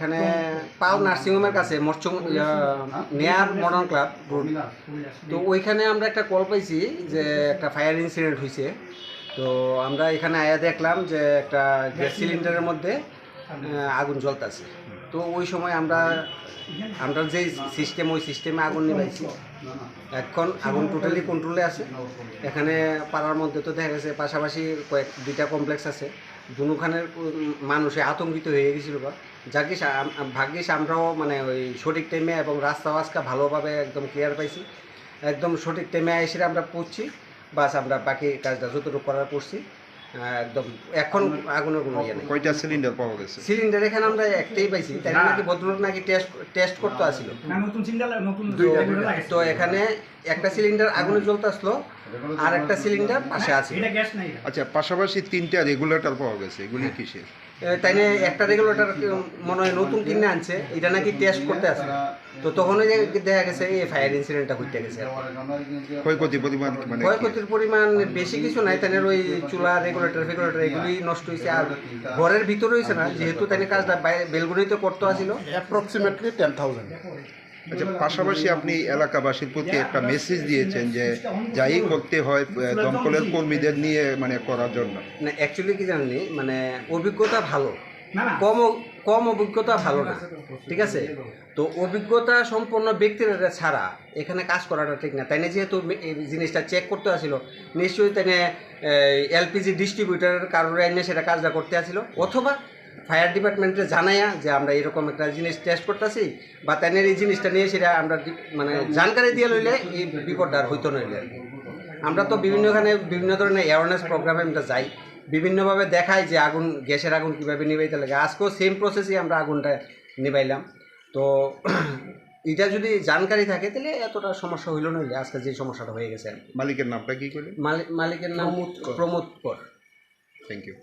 এখানে পাল নার্সিংহোমের কাছে মৎস্য নেয়ার মডার্ন ক্লাব তো ওইখানে আমরা একটা কল পাইছি যে একটা ফায়ার ইনসিডেন্ট হয়েছে তো আমরা এখানে আয়া দেখলাম যে একটা গ্যাস সিলিন্ডারের মধ্যে আগুন জ্বলতেছে। তো ওই সময় আমরা আমরা যেই সিস্টেম ওই সিস্টেমে আগুন নিবাইছি এখন আগুন টোটালি কন্ট্রোলে আছে। এখানে পাড়ার মধ্যে তো দেখা গেছে, পাশাপাশি কয়েক, দুইটা কমপ্লেক্স আছে। দুখানের মানুষে আতঙ্কিত হয়ে গেছিল বা। যাকিস ভাগ্যিস আমরাও মানে ওই সঠিক টাইমে এবং রাস্তা বাস্তা ভালোভাবে একদম ক্লিয়ার পাইছি। একদম সঠিক টাইমে এসে আমরা পড়ছি। বাস আমরা বাকি কাজটা যতটুকু করার করছি একদম। এখন আগুনের কোনো ইয়ে নেই। কয়টা সিলিন্ডার পাওয়া গেছে? সিলিন্ডার এখানে আমরা একটাই পাইছি। তাই নাকি ভদ্রলোক নাকি টেস্ট টেস্ট করতে আসছিল নতুন সিলিন্ডার নতুন তো- এখানে একটা সিলিন্ডার আগুনে জ্বলতে আসলো আর একটা সিলিন্ডার পাশে আছে। এটা গ্যাস নাই আচ্ছা পাশাপাশি তিনটা রেগুলেটর পাওয়া গেছে। এগুলি কিসের? তাই একটা রেগুলেটর মনে হয় নতুন কিনে আনছে এটা নাকি টেস্ট করতে আসে তো তখনই যে দেখা গেছে এই ফায়ার ইনসিডেন্টটা ঘটতে গেছে। ক্ষয়ক্ষতি পরিমাণ মানে ক্ষয়ক্ষতির পরিমাণ বেশি কিছু নাই তাই ওই চুলা রেগুলেটর ফেগুলেটর এগুলি নষ্ট হয়েছে আর ঘরের ভিতরে হয়েছে না যেহেতু তাই কাজটা বাইরে বেলগুনিতে করতে আসছিল অ্যাপ্রক্সিমেটলি টেন থাউজেন্ড আচ্ছা পাশাপাশি আপনি এলাকাবাসীর প্রতি একটা মেসেজ দিয়েছেন যে যাই করতে হয় দমকলের কর্মীদের নিয়ে মানে করার জন্য। না অ্যাকচুয়ালি কি জানেন মানে অভিজ্ঞতা ভালো। কম কম অভিজ্ঞতা ভালো না। ঠিক আছে? তো অভিজ্ঞতা সম্পন্ন ব্যক্তিরা ছাড়া এখানে কাজ করাটা ঠিক না। তাই না যেহেতু এই জিনিসটা চেক করতে আসছিল নিশ্চয়ই তাই এলপিজি ডিস্ট্রিবিউটারের কারণে সেটা কাজটা করতে আসছিল অথবা ফায়ার ডিপার্টমেন্টে জানাইয়া যে আমরা এরকম একটা জিনিস টেস্ট করতেছি বা তাইনের এই জিনিসটা নিয়ে সেটা আমরা মানে জানকারি দিয়ে লইলে এই বিপদটা আর হইতো নইলে আর কি। আমরা তো বিভিন্নখানে বিভিন্ন ধরনের অ্যাওয়ারনেস প্রোগ্রামে আমরা যাই। বিভিন্নভাবে দেখাই যে আগুন গ্যাসের আগুন কীভাবে নিবাইতে লাগে আজকেও সেম প্রসেসই আমরা আগুনটা নিবাইলাম। তো এটা যদি জানকারি থাকে তাহলে এতটা সমস্যা হইল নইলে আজকে যে সমস্যাটা হয়ে গেছে মালিকের নামটা কি মালিক মালিকের নাম প্রমোদ কর। Thank you